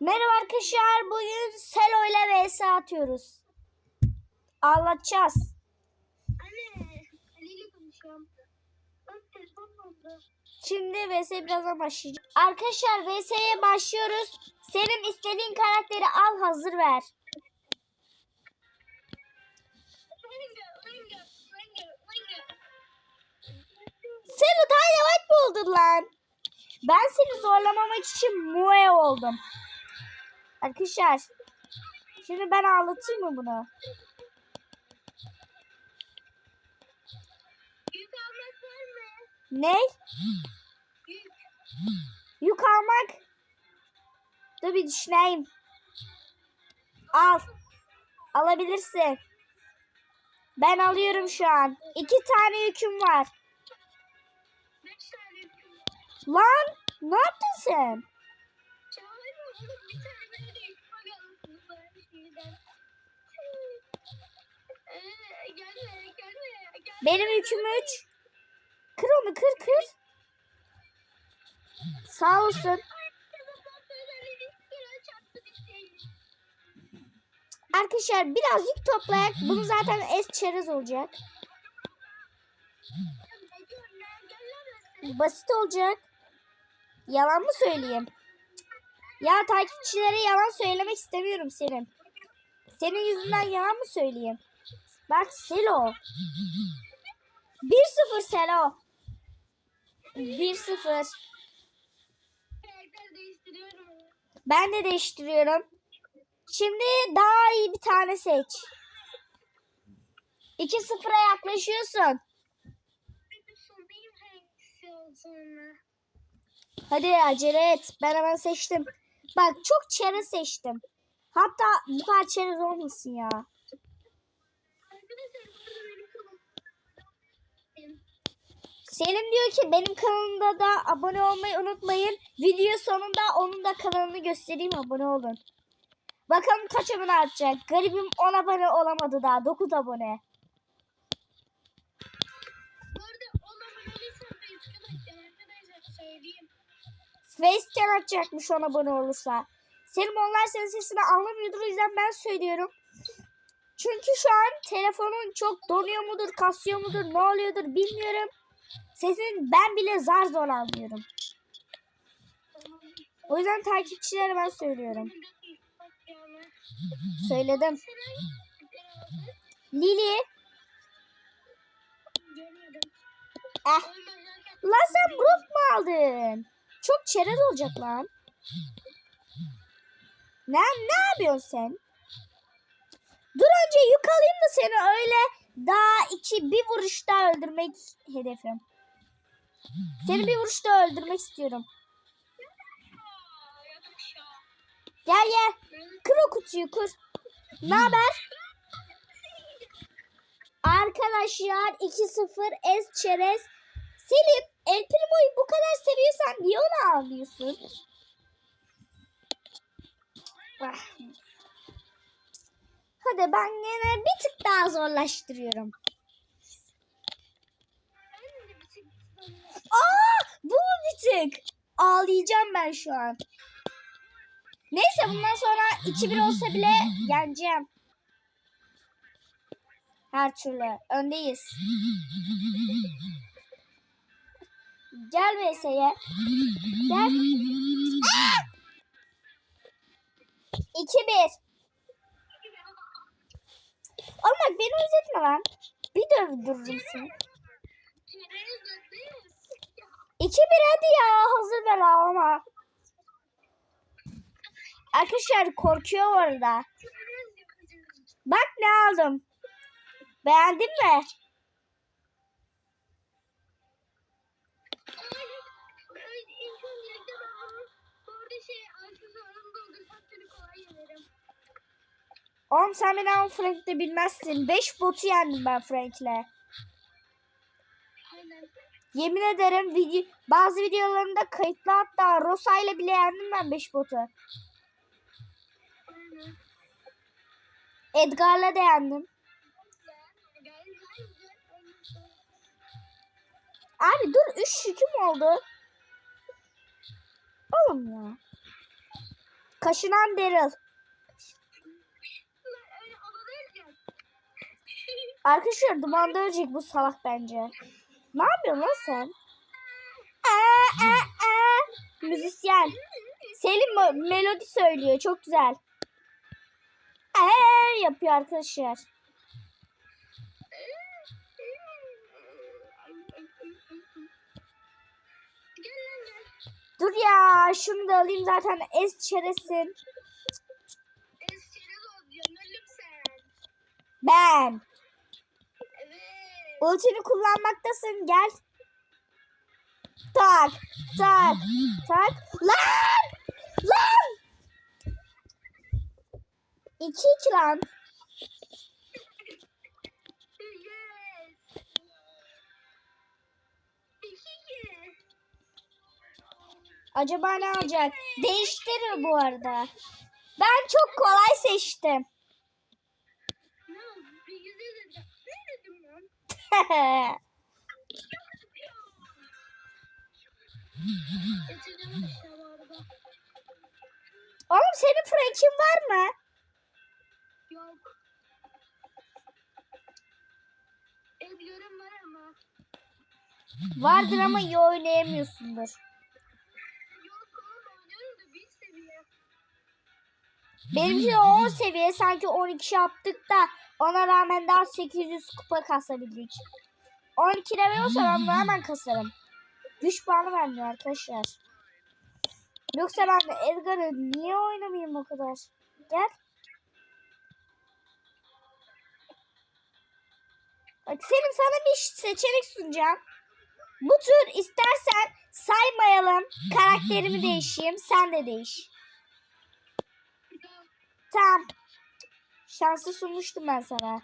Merhaba arkadaşlar. Bugün Selo ile vs atıyoruz. Anlatacağız. Anne, Ali ile konuşuyorum. Şimdi vs birazdan başlayacak. Arkadaşlar vs'ye başlıyoruz. Senin istediğin karakteri al hazır ver. Selo daha yavaş mı oldun lan? Ben seni zorlamamak için Mue oldum. Arkadaşlar. Şimdi ben anlatayım mı bunu? Yük almak var mı? Ne? Yük. Yük almak. Dur bir düşüneyim. Al. Alabilirsin. Ben alıyorum şu an. İki tane yüküm var. Beş tane yüküm var. Lan ne yaptın sen? Benim yüküm üç. Kır onu kır kır. Sağ olsun. Arkadaşlar biraz yük toplayak. Bunu zaten es çerez olacak. Basit olacak. Yalan mı söyleyeyim? Ya takipçilere yalan söylemek istemiyorum senin. Senin yüzünden yalan mı söyleyeyim? Bak Selo. 1-0 Selo. 1-0. Karakter değiştiriyorum. Ben de değiştiriyorum. Şimdi daha iyi bir tane seç. 2-0'a yaklaşıyorsun. Hadi acele et. Ben hemen seçtim. Bak çok çerez seçtim. Hatta bu kadar çerez olmasın ya. Selim diyor ki benim kanalımda da abone olmayı unutmayın. Video sonunda onun da kanalını göstereyim abone olun. Bakalım kaç abone artacak. Garibim 10 abone olamadı daha. 9 abone. Facecam atacakmış 10 abone olursa. Selim onlar senin sesini anlamıyordur o yüzden ben söylüyorum. Çünkü şu an telefonun çok donuyor mudur, kasıyor mudur, ne oluyordur bilmiyorum. Sesini ben bile zar zor anlıyorum. O yüzden takipçilere ben söylüyorum. Söyledim. Lili. Eh. Lan sen Brook mu aldın? Çok çerez olacak lan. Ne, ne yapıyorsun sen? Dur önce yük alayım da seni öyle daha iki bir vuruşta öldürmek hedefim. Seni bir vuruşta öldürmek istiyorum. Gel gel. Kır o kutuyu kır. Ne haber? Arkadaşlar 2-0 es çerez. Selim El Primo'yu bu kadar seviyorsan niye onu almıyorsun? Ah. Hadi ben yine bir tık daha zorlaştırıyorum. Aa, bu mu bir tık? Ağlayacağım ben şu an. Neyse bundan sonra 2-1 olsa bile yeneceğim. Her türlü öndeyiz. Gel VS'ye. Gel. Aa! 2-1. Oğlum bak beni üzetme lan. Bir dövdürürüm seni. 2-1 hadi ya. Hazır ver ama. Arkadaşlar korkuyor orada. Bak ne aldım. Beğendin mi? Oğlum sen beni ama Frank'le bilmezsin. 5 botu yendim ben Frank'le. Yemin ederim video, bazı videolarımda kayıtlı hatta Rosa ile bile yendim ben 5 botu. Edgar'la da yendim. Abi dur 3 yüküm oldu. Oğlum ya. Kaşınan Daryl. Arkadaşlar dumanda ölecek bu salak bence. Ne yapıyorsun lan sen? Aa, aa, aa. Müzisyen. Selim melodi söylüyor. Çok güzel. Eee yapıyor arkadaşlar. Dur ya şunu da alayım zaten es çeresin. Eskere olacaksın oğlum sen. Ben. Evet. Ultini kullanmaktasın gel. Tak tak tak. Lan! Lan! İki iki lan. Acaba ne alacak? Değiştirir bu arada. Ben çok kolay seçtim. Oğlum senin frankin var mı? Yok. Edgar'ım var ama. Vardır ama iyi oynayamıyorsundur. Benimki de 10 seviye sanki 12 yaptık da ona rağmen daha 800 kupa kasabildik. 12 level olsa ben bunu hemen kasarım. Güç puanı vermiyor arkadaşlar. Yoksa ben de Edgar'ı niye oynamayayım o kadar? Gel. Bak Selim sana bir seçenek sunacağım. Bu tur istersen saymayalım. Karakterimi değişeyim. Sen de değiş. Tamam. Şansı sunmuştum ben sana.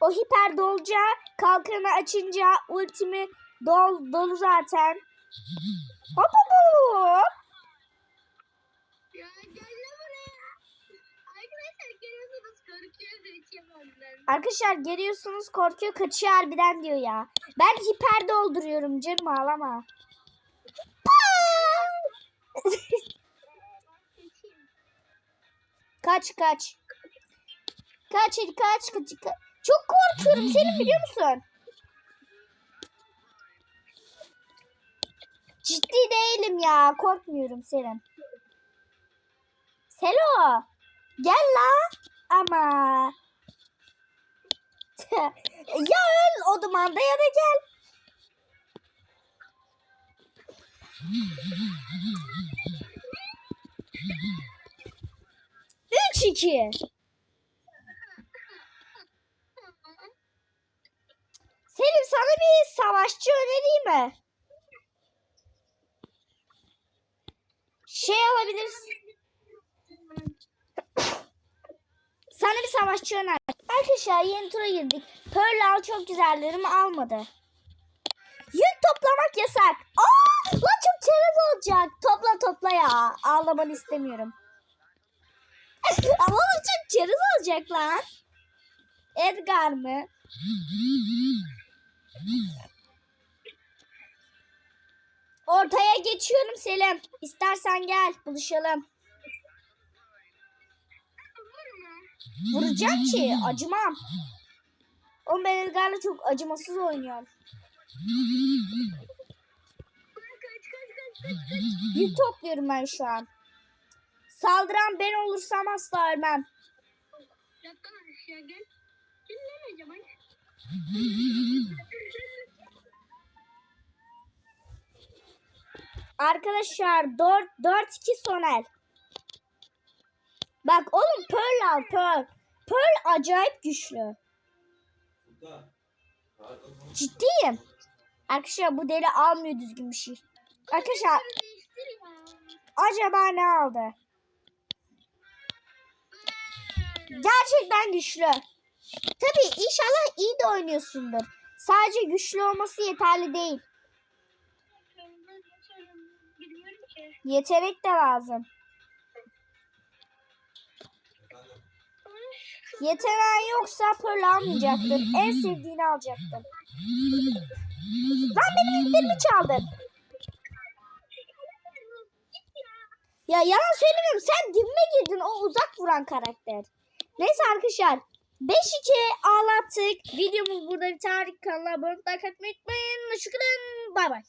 O hiper dolca kalkanı açınca ultimi dol dolu zaten. Hop hop hop. Ya gel buraya. Arkadaşlar görüyorsunuz korkuyor benden. Arkadaşlar geliyorsunuz korkuyor kaçıyor harbiden diyor ya. Ben hiper dolduruyorum canım ağlama. Kaç kaç. Kaç hadi kaç kaç. kaç. Çok korkuyorum senin biliyor musun? Ciddi değilim ya. Korkmuyorum Selim. Selo. Gel la. Ama. ya öl o dumanda ya da gel. Üç iki. Selim sana bir savaşçı önereyim mi? Şey alabilirsin. Sana bir savaşçı öner. Arkadaşlar yeni tura girdik. Pearl al çok güzellerimi almadı. Yük toplamak yasak. Aa, lan çok çerez olacak. Topla topla ya. Ağlamanı istemiyorum. Ama oğlum çok çerez olacak lan. Edgar mı? Ortaya geçiyorum Selim. İstersen gel buluşalım. Vuracak ki acımam. Oğlum ben Edgar'la çok acımasız oynuyorum. Yük topluyorum ben şu an. Saldıran ben olursam asla ölmem. Arkadaşlar 4 4 2 Soner. Bak oğlum Pearl al Pearl. Pearl acayip güçlü. Ciddiyim. Arkadaşlar bu deli almıyor düzgün bir şey. Arkadaşlar acaba ne aldı? Gerçekten güçlü. Tabii inşallah iyi de oynuyorsundur. Sadece güçlü olması yeterli değil. Yetenek de lazım. Yeteneğin yoksa Pearl almayacaktın. En sevdiğini alacaktın. Lan benim iplerimi çaldın. Ya yalan söylemiyorum. Sen dibime girdin. O uzak vuran karakter. Neyse arkadaşlar. 5-2 ağlattık. Videomuz burada biter. Kanala abone olmayı unutmayın. Şükran. Bay bay.